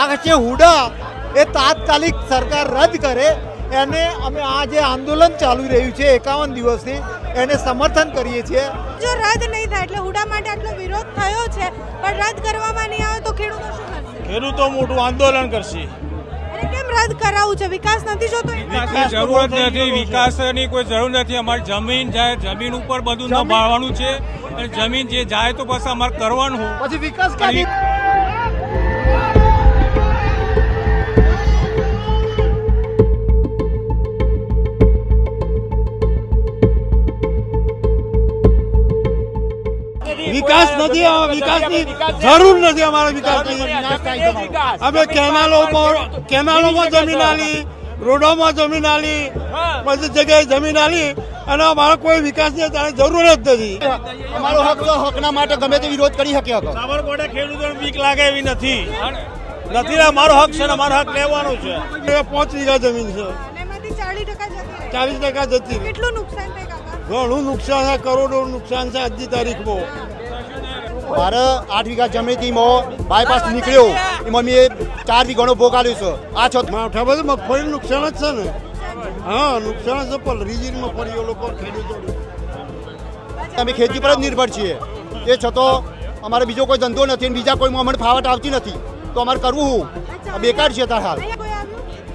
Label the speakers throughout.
Speaker 1: આ જે હુડા એ તાત્કાલિક સરકાર રદ કરે એને અમે આ જે આંદોલન ચાલુ રહ્યું છે એકાવન દિવસથી એને સમર્થન કરીએ છીએ.
Speaker 2: જો રદ નહીં થાય એટલે હુડા માટે આટલો વિરોધ થયો છે પણ રદ કરવામાં નહીં આવે તો ખેડૂતો શું કરશે?
Speaker 3: ખેડૂતો મોટું આંદોલન કરશે.
Speaker 2: કેમ રદ કરાવવું છે? વિકાસ નથી જોતો?
Speaker 4: વિકાસની જરૂર નથી. વિકાસની કોઈ જરૂર નથી. અમારી જમીન જાય જમીન ઉપર બધું સંભાળવાનું છે. અને જમીન જે જાય તો પછી અમારે કરવાનું.
Speaker 1: પછી વિકાસ ક્યાંથી
Speaker 5: વિકાસ નથી આ વિકાસની જરૂર નથી. અમારા વિકાસની. અમે કેનાલો પર કેનાલોમાં જમીન આલી રોડોમાં જમીન આલી બધી જગ્યાએ જમીન આલી અને અમારો કોઈ વિકાસની ત્યારે જરૂર જ નથી.
Speaker 6: અમારો હક તો હકના માટે ગમે તે વિરોધ કરી શકે હક
Speaker 3: સાબરકોટે ખેડૂતોને બીક લાગે એવી નથી. નથી અમારો મારો હક છે ને મારો હક લેવાનો છે.
Speaker 5: એ પાંચ વીઘા જમીન છે.
Speaker 2: ચાલીસ ટકા જતી. કેટલું નુકસાન થાય
Speaker 5: ઘણું નુકસાન છે કરોડો નુકસાન છે આજની તારીખમાં.
Speaker 6: મારે આઠ વીઘા જમીનથી મો બાયપાસ નીકળ્યો. એમાં મેં ચાર વીઘાનો ભોગ આલ્યો છે. આ છો
Speaker 5: માવઠા બધું મગફળી નુકસાન જ છે ને? હા નુકસાન છે પણ રીજીનમાં મગફળીઓ લોકો ખેડૂતો
Speaker 6: અમે ખેતી પર જ નિર્ભર છીએ. એ છતાં અમારે બીજો કોઈ ધંધો નથી અને બીજા કોઈ અમને ફાવટ આવતી નથી. તો અમારે કરવું હું? બેકાર છે તાર હાલ.
Speaker 2: આવ્યું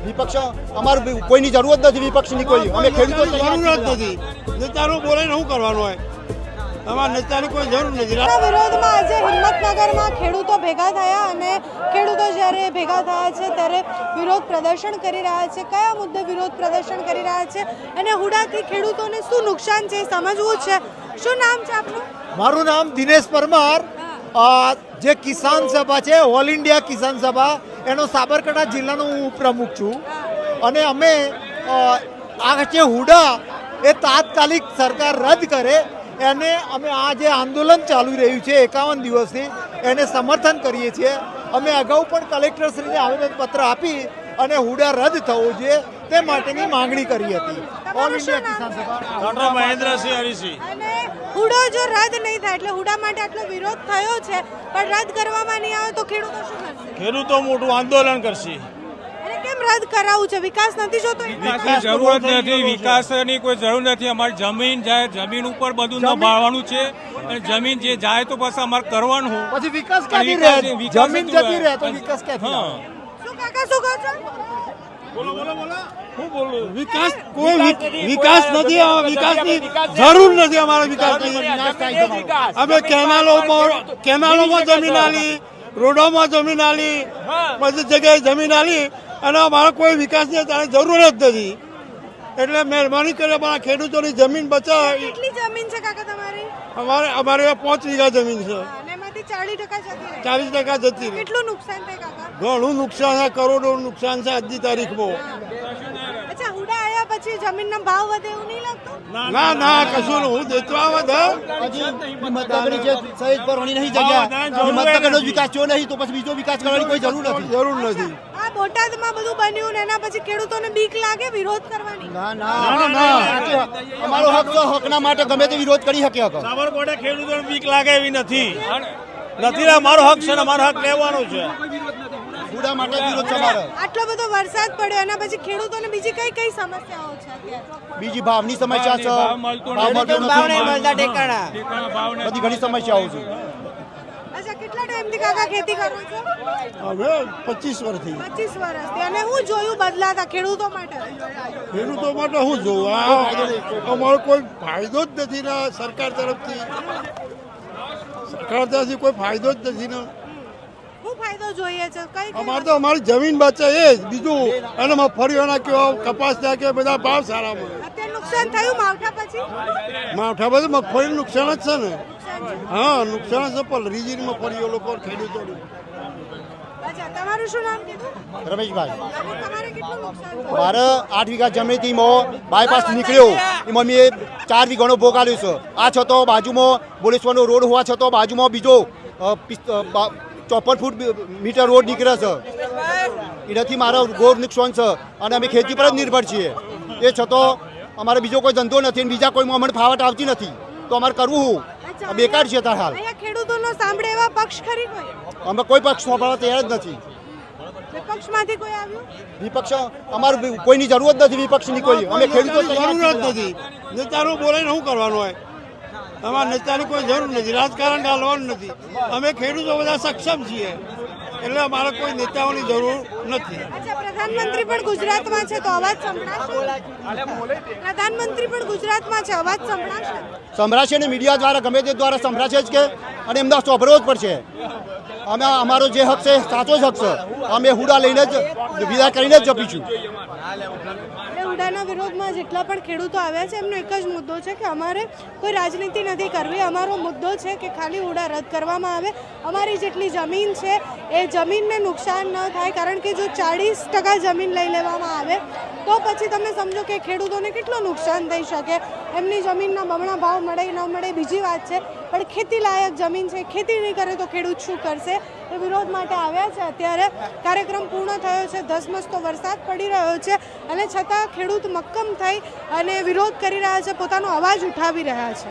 Speaker 6: વિપક્ષ અમારે કોઈની જરૂરત નથી વિપક્ષની કોઈ. અમે ખેડૂતો તૈયાર
Speaker 5: જરૂર જ નથી. નેતાનું બોલે ને શું કરવાનું હોય? અમારા નેતાની કોઈ જરૂર નથી.
Speaker 2: વિરોધમાં આજે હિંમતનગરમાં ખેડૂતો ભેગા થયા અને ખેડૂતો જ્યારે ભેગા થયા છે ત્યારે વિરોધ પ્રદર્શન કરી રહ્યા છે. કયા મુદ્દે વિરોધ પ્રદર્શન કરી રહ્યા છે અને હુડાથી ખેડૂતોને શું નુકસાન છે એ સમજવું છે? શું નામ છે આપનું?
Speaker 1: મારું નામ દિનેશ પરમાર. જે કિસાન સભા છે ઓલ ઇન્ડિયા કિસાન સભા એનો સાબરકાંઠા જિલ્લાનો હું પ્રમુખ છું. અને અમે આ જે હુડા એ તાત્કાલિક સરકાર રદ કરે એને અમે આ જે આંદોલન ચાલુ રહ્યું છે એકાવન દિવસથી એને સમર્થન કરીએ છીએ. અમે અગાઉ પણ કલેક્ટરશ્રીને આવેદનપત્ર આપી અને હુડા રદ થવો જોઈએ તે માટેની માંગણી કરી હતી. ઓલ ઇન્ડિયા કિસાન સભા
Speaker 3: ડોક્ટર મહેન્દ્રસિંહ હરિસિંહ
Speaker 2: હુડો જો રદ નહીં થાય એટલે હુડા માટે આટલો વિરોધ થયો છે પણ રદ કરવામાં નહીં આવે તો ખેડૂતો શું કરશે?
Speaker 3: ખેડૂતો મોટું આંદોલન કરશે.
Speaker 2: કેમ રદ કરાવવું છે? વિકાસ નથી જોતો?
Speaker 4: વિકાસની જરૂર જ નથી. વિકાસની કોઈ જરૂર નથી. અમારી જમીન જાય જમીન ઉપર બધું સંભાળવાનું છે. અને જમીન જે જાય તો પછી અમારે કરવાનું
Speaker 1: પછી વિકાસ ક્યાંથી રહે? જમીન જતી રહે તો વિકાસ ક્યાંથી
Speaker 4: હા.
Speaker 2: શું કાકા શું કહો છો?
Speaker 3: બોલો બોલો બોલો. હું બોલું?
Speaker 5: વિકાસ કોઈ વિકાસ નથી આ વિકાસની જરૂર નથી અમારે વિકાસની. અમે કેનાલો પર કેનાલોમાં જમીન આલી. રોડોમાં જમીન આલી બધી જગ્યાએ જમીન આલી અને અમારો કોઈ વિકાસની ત્યારે જરૂર જ નથી. એટલે મહેરબાની કરી અમારા ખેડૂતોની જમીન બચાવે
Speaker 2: કેટલી જમીન છે કાકા તમારી?
Speaker 5: અમારે અમારે પાંચ વીઘા જમીન છે.
Speaker 2: ચાલીસ ટકા જતી રહી.
Speaker 5: ચાલીસ ટકા જતી રહી.
Speaker 2: કેટલું નુકસાન થાય કાકા?
Speaker 5: ઘણું નુકસાન છે કરોડો નુકસાન છે આજની તારીખમાં.
Speaker 2: પછી જમીનનો ભાવ વધે એવું નહીં લાગતું?
Speaker 5: ના ના કશું હું દેતો આવત
Speaker 6: હજી સહિત પર વણી નહીં જગ્યા. હિંમતનગરનો વિકાસ થયો નહીં તો પછી બીજો વિકાસ કરવાની કોઈ જરૂર નથી.
Speaker 5: જરૂર નથી.
Speaker 2: આ બોટાદમાં બધું બન્યું ને એના પછી ખેડૂતોને બીક લાગે વિરોધ કરવાની?
Speaker 6: ના ના. ના અમારો હક તો હકના માટે ગમે તે વિરોધ કરી શકે હક.
Speaker 3: સાબરકોટે ખેડૂતોને બીક લાગે એવી નથી. નથી મારો હક છે ને મારો હક લેવાનો છે.
Speaker 6: હુડા માટે વિરોધ તમારો.
Speaker 2: આટલો બધો વરસાદ પડ્યો એના પછી ખેડૂતોને બીજી કઈ કઈ સમસ્યાઓ છે અત્યારે?
Speaker 6: બીજી ભાવની સમસ્યા છે.
Speaker 4: ભાવ મળતો
Speaker 6: ભાવ મળતો નથી. બધી ઘણી સમસ્યાઓ છે.
Speaker 2: અચ્છા કેટલા ટાઈમથી કાકા ખેતી કરો છો?
Speaker 5: હવે પચીસ વર્ષથી.
Speaker 2: પચીસ વર્ષથી. અને હું જોયું બદલાતા ખેડૂતો માટે?
Speaker 5: ખેડૂતો માટે શું જોઉં? આ અમારો કોઈ ફાયદો જ નથી ના સરકાર તરફથી. સરકાર તરફથી કોઈ ફાયદો જ નથી ને.
Speaker 2: શું ફાયદો જોઈએ છે? કઈ કઈ
Speaker 5: અમારે તો અમારી જમીન બચે એ જ. બીજું અને મગફળીઓના કપાસ થયા કે બધા ભાવ સારા મળે.
Speaker 2: અત્યારે નુકસાન થયું માવઠા પછી?
Speaker 5: માવઠા પછી મગફળી નુકસાન જ છે ને. હા નુકસાન છે પણ રીઝન મગફળીઓ લોકો
Speaker 2: ખેડૂતો તમારું શું નામ કીધું?
Speaker 6: રમેશભાઈ.
Speaker 2: અને તમારે કેટલું નુકસાન થયું?
Speaker 6: મારે આઠ વીઘા જમીનથી મો બાયપાસ નીકળ્યો. એમાં મેં ચાર વીઘાનો ભોગ આલ્યો છે. આ છતો બાજુમાં બોલેશ્વરનો રોડ હોવા છતાં બાજુમાં બીજો ચોપન ફૂટ મીટર રોડ નીકળે છે. એનાથી મારો ઘોર નુકસાન છે અને અમે ખેતી પર જ નિર્ભર છીએ. એ છતાં અમારે બીજો કોઈ ધંધો નથી અને બીજા કોઈ અમને ફાવટ આવતી નથી. તો અમારે કરવું હું? બેકાર છે તાર હાલ.
Speaker 2: ખેડૂતોનો સાંભળે એવા પક્ષ ખરી કોઈ?
Speaker 6: અમે કોઈ પક્ષ સાંભળવા તૈયાર જ નથી.
Speaker 2: વિપક્ષમાંથી કોઈ આવ્યું?
Speaker 6: વિપક્ષ અમારું કોઈની જરૂરત નથી વિપક્ષની કોઈ. અમે ખેડૂતો જરૂરત.
Speaker 5: નથી. નેતાનું બોલાઈને શું કરવાનું હોય? અમારા નેતાની કોઈ જરૂર નથી. રાજકારણ ગાલવાનું નથી. અમે ખેડૂતો બધા સક્ષમ છીએ. એટલે અમારે કોઈ નેતાઓની જરૂર નથી.
Speaker 2: અચ્છા પ્રધાનમંત્રી પણ ગુજરાતમાં છે તો અવાજ સંભળાશે? પ્રધાનમંત્રી પણ ગુજરાતમાં છે અવાજ સંભળાશે?
Speaker 6: સંભળાશે ને મીડિયા દ્વારા ગમે તે દ્વારા સંભળાશે જ કે? અને એમના સ્વભરો જ પડશે અમે અમારો જે હક છે સાચો જ હક છે. અમે હુડા લઈને જ વિદા કરીને જ જપીશું.
Speaker 2: ઉડાના વિરોધમાં જેટલા પણ ખેડૂતો આવ્યા છે, એમનો એક જ મુદ્દો છે કે અમારે કોઈ રાજનીતિ નથી કરવી. અમારો મુદ્દો છે કે ખાલી ઉડા રદ કરવામાં આવે. અમારી જેટલી જમીન છે, એ જમીનને નુકસાન ન થાય, કારણ કે જો ચાળીસ ટકા જમીન લઈ લેવામાં આવે, તો પછી તમે સમજો કે ખેડૂતોને કેટલું નુકસાન થઈ શકે. એમની જમીનના બમણા ભાવ મળે ન મળે બીજી વાત છે, પણ ખેતી લાયક જમીન છે, ખેતી નહીં કરે તો ખેડૂત શું કરશે? એ વિરોધ માટે આવ્યા છે અત્યારે. કાર્યક્રમ પૂર્ણ થયો છે, ધસમસતો વરસાદ પડી રહ્યો છે અને છતાં ખેડૂત મક્કમ થઈ અને વિરોધ કરી રહ્યા છે, પોતાનો અવાજ ઉઠાવી રહ્યા છે.